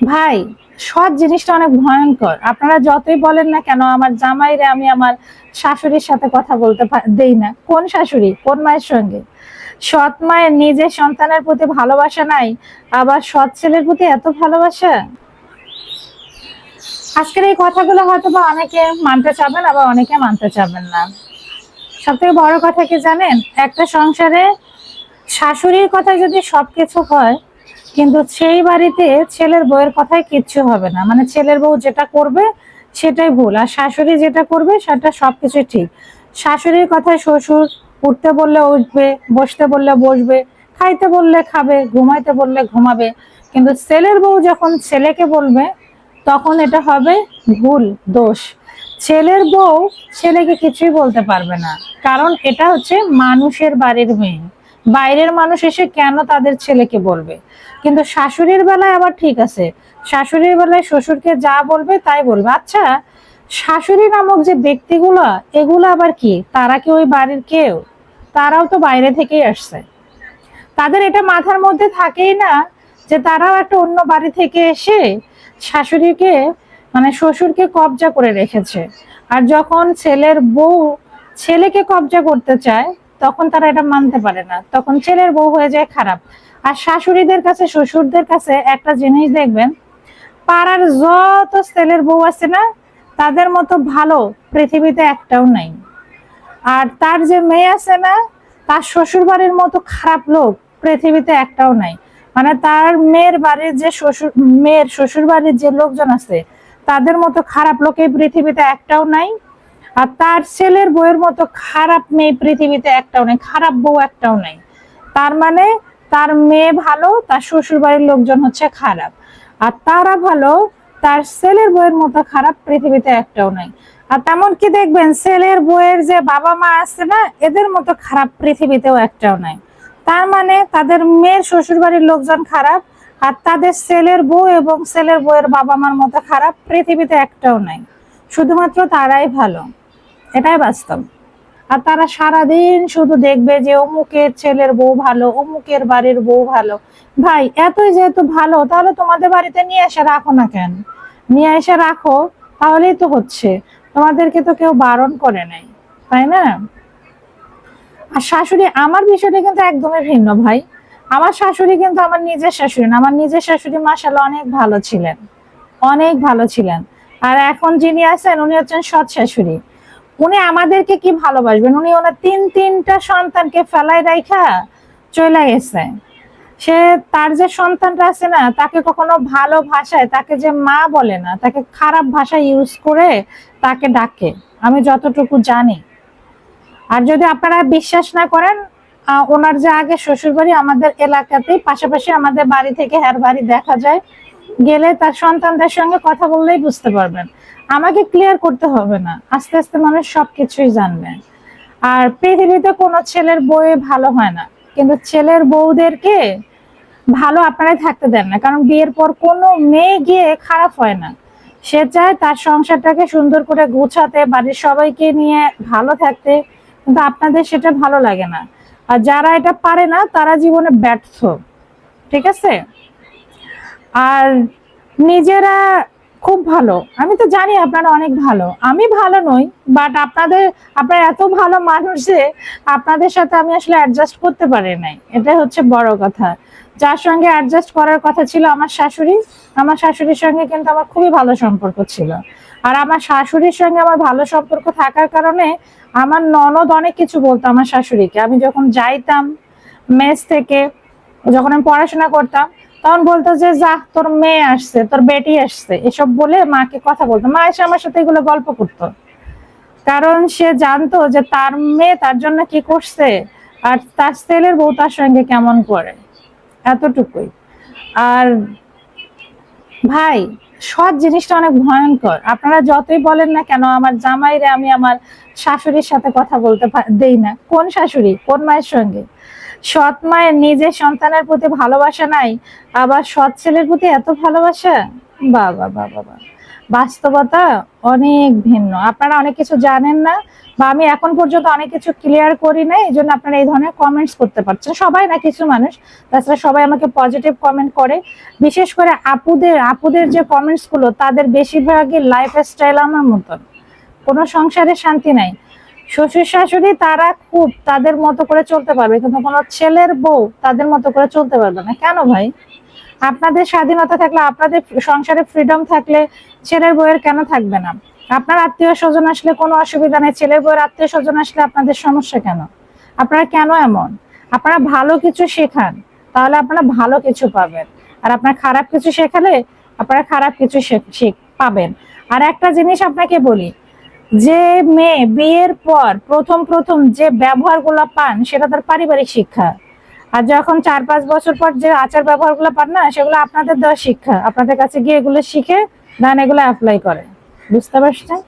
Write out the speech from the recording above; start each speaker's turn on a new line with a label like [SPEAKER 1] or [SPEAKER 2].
[SPEAKER 1] ভাই, সৎ জিনিসটা অনেক ভয়ঙ্কর। আপনারা যতই বলেন না কেন, আমার জামাইরে আমি আমার শাশুড়ির সাথে কথা বলতে দেই না। কোন শাশুড়ি? কোন মায়ের সঙ্গে? সৎ মায়ের নিজের সন্তানের প্রতি ভালোবাসা নাই, আবার সৎ ছেলের প্রতি এত ভালোবাসা? আজকের এই কথাগুলো হয়তো বা অনেকে মানতে চাবেন, আবার অনেকে মানতে চাবেন না। সব থেকে বড় কথা কি জানেন? একটা সংসারে শাশুড়ির কথা যদি সবকিছু হয় কিন্তু সেই বাড়িতে ছেলের বউয়ের কথায় কিচ্ছু হবে না। মানে ছেলের বউ যেটা করবে, সেটাই ভুল। আর শাশুড়ি যেটা করবে, সেটা সবকিছু ঠিক। শাশুড়ির কথায় শ্বশুর উঠতে বললে উঠবে, বসতে বললে বসবে, খাইতে বললে খাবে, ঘুমাইতে বললে ঘুমাবে। কিন্তু ছেলের বউ যখন ছেলেকে বলবে, তখন এটা হবে ভুল, দোষ। ছেলের বউ ছেলেকে কিছুই বলতে পারবে না। কারণ এটা হচ্ছে মানুষের বাড়ির মেয়ে। বাইরের মানুষ এসে কেন তাদের ছেলেকে বলবে? কিন্তু শাশুড়ির বেলায় আবার ঠিক আছে। শাশুড়ির বেলায় শ্বশুরকে যা বলবে তাই বলবে। আচ্ছা শাশুড়ি নামক যে ব্যক্তিগুলো, এগুলো আবার কি? তারা কি ওই বাড়ির কেউ? তারাও তো বাইরে থেকেই আসছে। তাদের এটা মাথার মধ্যে থাকেই না যে তারাও একটা অন্য বাড়ি থেকে এসে শাশুড়িকে মানে শ্বশুরকে কবজা করে রেখেছে। আর যখন ছেলের বউ ছেলেকে কবজা করতে চায় তখন তারা এটা মানতে পারে না। তখন ছেলের বউ হয়ে যায় খারাপ। আর শাশুড়িদের কাছে, শ্বশুরদের কাছে একটা জিনিস দেখবেন, পাড়ার যত ছেলের বউ আছে না, তাদের মতো ভালো পৃথিবীতে একটাও নাই। আর তার যে মেয়ে আছে না, তার শ্বশুর বাড়ির মতো খারাপ লোক পৃথিবীতে একটাও নাই। মানে তার মেয়ের বাড়ির যে শ্বশুর, মেয়ের শ্বশুর বাড়ির যে লোকজন আছে, তাদের মতো খারাপ লোক এই পৃথিবীতে একটাও নাই। আর তার ছেলের বউয়ের মতো খারাপ মেয়ে পৃথিবীতে একটাও নেই, খারাপ বউ একটাও নেই। তার মানে তার মেয়ে ভালো, তার শ্বশুর বাড়ির লোকজন হচ্ছে খারাপ। আর তারা ভালো, তার ছেলের বউয়ের মতো খারাপ পৃথিবীতে একটাও নাই। আর তেমন কি দেখবেন, ছেলের বউয়ের যে বাবা মা আছে না, এদের মতো খারাপ পৃথিবীতেও একটাও নাই। তার মানে তাদের মেয়ের শ্বশুর বাড়ির লোকজন খারাপ, আর তাদের ছেলের বউ এবং ছেলের বউয়ের বাবা মার মতো খারাপ পৃথিবীতে একটাও নাই। শুধুমাত্র তারাই ভালো। এটাই বাস্তব। আর তারা সারাদিন শুধু দেখবে যে অমুকের ছেলের বউ ভালো, অমুকের বাড়ির বউ ভালো। ভাই, এতই যেহেতু ভালো, তাহলে তোমাদের বাড়িতে নিয়ে এসে রাখো না কেন? নিয়ে এসে রাখো, তাহলেই তো হচ্ছে। তোমাদেরকে তো কেউ বারণ করে নাই, তাই না? আর শাশুড়ি, আমার বিষয়টা কিন্তু একদমই ভিন্ন, ভাই। আমার শাশুড়ি কিন্তু আমার নিজের শাশুড়ি না, আমার নিজের শাশুড়ি মাসাল্লাহ অনেক ভালো ছিলেন। অনেক ভালো ছিলেন। আর এখন যিনি আছেন, উনি হচ্ছেন সৎ শাশুড়ি। উনি আমাদেরকে কি ভালোবাসবেন? উনি ওনার তিন তিনটা সন্তানকে ফেলাই রাইখা চলে গেছে। সে তার যে সন্তানটা আছে না, তাকে কখনো ভালো ভাষায়, তাকে যে মা বলে না, তাকে খারাপ ভাষা ইউজ করে তাকে ডাকে। আমি যতটুকু জানি। আর যদি আপনারা বিশ্বাস না করেন ওনার যে আগে শ্বশুর বাড়ি আমাদের এলাকাতেই, পাশাপাশি আমাদের বাড়ি থেকে হ্যার বাড়ি দেখা যায়। গেলে তার সন্তানদের সঙ্গে কথা বললেই বুঝতে পারবেন। আমাকে ক্লিয়ার করতে হবে না। আস্তে আস্তে মানুষ সবকিছুই জানবে। আর পৃথিবীতে কোনো ছেলের বউয়ে ভালো হয় না। কিন্তু ছেলের বউদেরকে ভালো আপনারাই থাকতে দেন না। কারণ বিয়ের পর কোনো মেয়ে গিয়ে খারাপ হয় না। সে চায় তার সংসারটাকে সুন্দর করে গুছাতে, বাড়ির সবাইকে নিয়ে ভালো থাকতে। কিন্তু আপনাদের সেটা ভালো লাগে না। আর যারা এটা পারে না, তারা জীবনে ব্যর্থ। ঠিক আছে? আর নিজেরা খুব ভালো। আমি তো জানি আপনারা অনেক ভালো। আমি ভালো নই বাট আপনাদের, আপনারা এত ভালো মানুষ যে আপনাদের সাথে আমি আসলে অ্যাডজাস্ট করতে পারি নাই। এটা হচ্ছে বড় কথা। যার সঙ্গে অ্যাডজাস্ট করার কথা ছিল আমার শাশুড়ি। আমার শাশুড়ির সঙ্গে কিন্তু আমার খুবই ভালো সম্পর্ক ছিল। আর আমার শাশুড়ির সঙ্গে আমার ভালো সম্পর্ক থাকার কারণে আমার ননদ অনেক কিছু বলতো আমার শাশুড়িকে। আমি যখন যাইতাম মেস থেকে, যখন আমি পড়াশোনা করতাম তখন বলতো যে, যা, তোর মেয়ে আসছে, তোর বেটি আসছে। এসব বলে মাকে কথা বলতো। মা এসে আমার সাথে এগুলো গল্প করতো। কারণ সে জানতো যে, তার মেয়ে তার জন্য কি করছে আর তার ছেলের বউ তার সঙ্গে কেমন করে। এতটুকুই। আর ভাই, সৎ জিনিসটা অনেক ভয়ঙ্কর। আপনারা যতই বলেন না কেন, আমার জামাইরে আমি আমার শাশুড়ির সাথে কথা বলতে দেই না। কোন শাশুড়ি? কোন মায়ের সঙ্গে? সৎ মায়ের নিজের সন্তানের প্রতি ভালোবাসা নাই, আবার সৎ ছেলের প্রতি এত ভালোবাসা? বাবা বাবা বাবা। বাস্তবতা অনেক ভিন্ন। আপনারা অনেক কিছু জানেন না, বা আমি এখন পর্যন্ত অনেক কিছু ক্লিয়ার করি না এই জন্য আপনারা এই ধরনের কমেন্টস করতে পারছেন। সবাই না কিছু মানুষ, তাছাড়া সবাই আমাকে পজিটিভ কমেন্ট করে। বিশেষ করে আপুদের আপুদের যে কমেন্টসগুলো, তাদের বেশিরভাগই লাইফ স্টাইল আমার মতন। কোনো সংসারে শান্তি নাই। শ্বশুর শাশুড়ি তারা খুব তাদের মতো করে চলতে পারবে, কিন্তু কোনো ছেলের বউ তাদের মতো করে চলতে পারবে না। কেন ভাই? আপনাদের স্বাধীনতা থাকলে, আপনাদের সংসারে ফ্রিডম থাকলে ছেলের বউয়ের কেন থাকবে না? আপনার আত্মীয় স্বজন আসলে কোনো অসুবিধা নেই, ছেলের বউয়ের আত্মীয় স্বজন আসলে আপনাদের সমস্যা কেন? আপনারা কেন এমন? আপনারা ভালো কিছু শেখান, তাহলে আপনারা ভালো কিছু পাবেন। আর আপনার খারাপ কিছু শেখালে, আপনারা খারাপ কিছু পাবেন। আর একটা জিনিস আপনাকে বলি যে মেয়ে বিয়ের পর প্রথম প্রথম যে ব্যবহারগুলো পান, সেটা তার পারিবারিক শিক্ষা। আর যখন চার পাঁচ বছর পর যে আচার ব্যবহারগুলো পান না, সেগুলো আপনাদের দেওয়া শিক্ষা। আপনাদের কাছে গিয়ে এগুলো শিখে দেন এগুলো অ্যাপ্লাই করে। বুঝতে পারছেন?